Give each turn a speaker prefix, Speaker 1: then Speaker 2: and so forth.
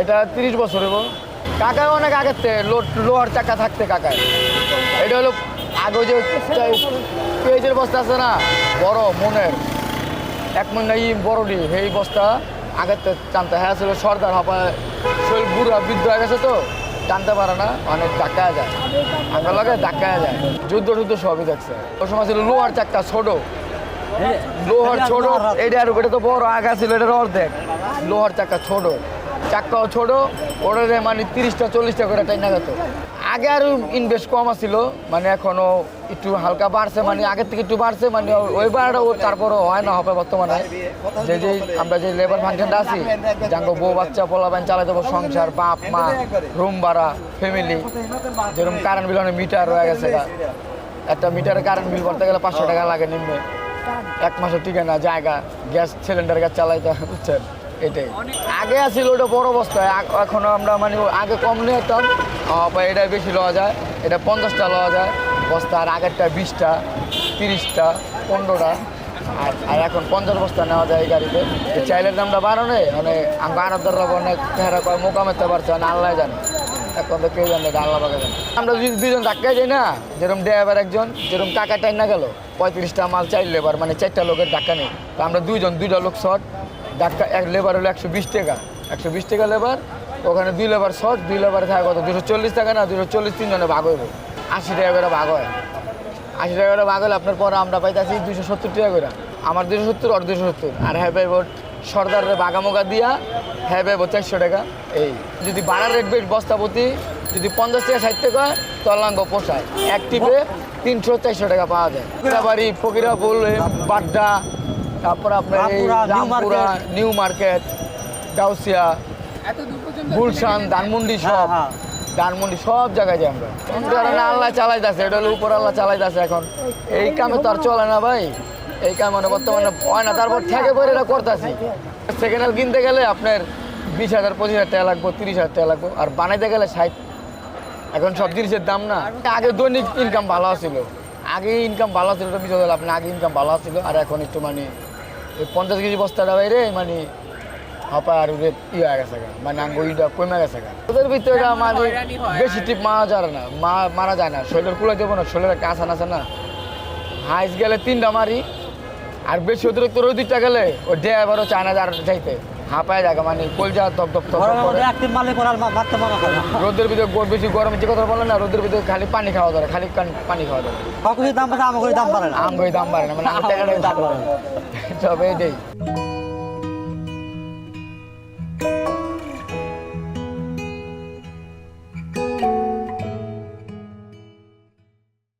Speaker 1: এটা তিরিশ বছর হইব কাকায় অনেক আগের থেকে লোহার চাকা থাকতে কাকায়। এটা হলো আগে যে পেঁয়াজের বস্তা আছে না বড় মনের। এক মন ই বড়ডি সেই বস্তা আগের থেকে টানতে। হ্যাঁ ছিল সর্দার হবা শরীর বুড়া বৃদ্ধ হয়ে গেছে তো টানতে পারে না অনেক ডাকায় যায়। আগে লাগে ডাকায় যায়। যুদ্ধ টুদ্ধ সবই দেখছে। ওই সময় ছিল লোহার চাক্কা ছোট। লোহার ছোট এটা আর এটা তো বড় আগা ছিল এটার অর্ধেক। লোহার চাকা ছোট। চাক্কাও ছোট, ওটারে মানে তিরিশটা, চল্লিশটা করে টাইনা গেত। আগে আর ইনভেস্ট কম আছিল মানে এখনও একটু হালকা বাড়ছে মানে আগের থেকে একটু বাড়ছে মানে ওই ও তারপরও হয় না হবে বর্তমানে। যে যে আমরা যে লেবার ফাংশনটা আছি যাঙ্গো বউ, বাচ্চা পোলাবেন চালাই দেবো, সংসার, বাপ, মা রুম ভাড়া ফ্যামিলি যেরকম কারেন্ট বিল অনেক মিটার রয়ে গেছে একটা মিটারে কারেন্ট বিল ভরতে গেলে পাঁচশো টাকা লাগে নিম্নে। এক মাসের ঠিকানা, জায়গা, গ্যাস সিলিন্ডার গ্যাস চালাইতে বুঝছেন? এটাই। আগে আসছিল ওটা বড় বস্তায় এখনও আমরা মানে আগে কম নিয়ে যেতাম এটাই বেশি লওয়া যায়। এটা পঞ্চাশটা লওয়া যায়। বস্তা আর আগেরটা বিশটা, তিরিশটা, পনেরোটা। আর আর এখন পঞ্চাশ বস্তা নেওয়া যায় এই গাড়িতে। এই চাইলের দামটা বাড়ানো মানে আমি আনাদাররা অনেক। চেহারা কয় মোকামেতে পারছে না আল্লাহ জানে। এখন তো কেউ জানে এটা আল্লাহ পাকে জানে। আমরা যদি দুজন ধাক্কায় যাই না, যেরকম ড্রাইভার একজন, যেরকম টাকা টাইম না গেল, পঁয়ত্রিশটা মাল চার লেবার মানে চারটা লোকের ধাক্কা নেই। তো আমরা দুইজন, দুইটা লোক শর্ট ধাক্কা, এক লেবার হলো একশো বিশ টাকা। একশো বিশ টাকা লেবার ওখানে দুই লেবার শর্ট দুই লেবার থাকে কত? দুশো চল্লিশ টাকা না, দুশো চল্লিশ তিনজনে ভাগ হইব। আশি টাকা করে ভাগ হয়। আশি টাকা করে ভাগ হলে আপনার পরে আমরা পাইতেছি দুশো সত্তর টাকা করে। আমার দুশো সত্তর আর দুশো সত্তর। আর হ্যাঁ পাইব সর্দারের বাগামোগা দিয়া হ্যাঁ পাইব চারশো টাকা। এই, যদি বাড়ার রেট বেট বস্তা প্রতি, যদি পঞ্চাশ টাকা, ষাট টাকা তলাঙ্গ পোষায়। এক টিপে তিনশো, চারশো টাকা পাওয়া যায়। ফকিরা ফকিরাপুল, বাড্ডা তারপর আপনার এই
Speaker 2: Rampura, new market.
Speaker 1: New market Gausia Gulshan Dhanmondi সব।
Speaker 2: হ্যাঁ, হ্যাঁ।
Speaker 1: ধানমন্ডি সব জায়গায় যাই আমরা। কারণে আল্লাহ চালাইতেছে এটা হলো উপর আল্লাহ চালাইতেছে এখন। এই কামে তো আর চলে না ভাই। এই কাম মানে বর্তমানে হয় না তারপর থেকে পরে এটা করতেছি। সেকেন্ড হ্যান্ড কিনতে গেলে আপনার বিশ হাজার পঁচিশ হাজার টাকা লাগবো তিরিশ হাজার টাকা লাগবো আর বানাইতে গেলে ষাট। এখন সব জিনিসের দাম না। আগে দৈনিক ইনকাম ভালো ছিল আগে ইনকাম ভালো ছিল বিষয় আপনার আগে ইনকাম ভালো ছিল আর এখন একটু মানে পঞ্চাশ কেজি বস্তাটা বাইরে মানে হপা আর রেট ই হয়ে গেছে গা। মানে আঙ্গুইটা কমে গেছে গা। ওদের ভিতরে মানে বেশি টিপ মারা যায় না মারা যায় না শরীরের কুলে দেবো না শরীরের কাঁচা নাচে না হাইস গেলে তিনটা মারি আর বেশি অতিরিক্ত রোদিকটা গেলে ওই ড্রাইভারও চায় না যার যাইতে হাঁপায় থাকে মানে কলজা তপ তপ তপ রোদের ভিতরে বেশি গরম যে কথা বলে না রোদের ভিতরে খালি পানি খাওয়া ধরে খালি পানি খাওয়া ধরে।
Speaker 2: কাকুরির দাম বাড়ে দাম বাড়ে না।
Speaker 1: আম দাম বাড়ে না মানে আম টাকাটাই দাম বাড়ে সব এটাই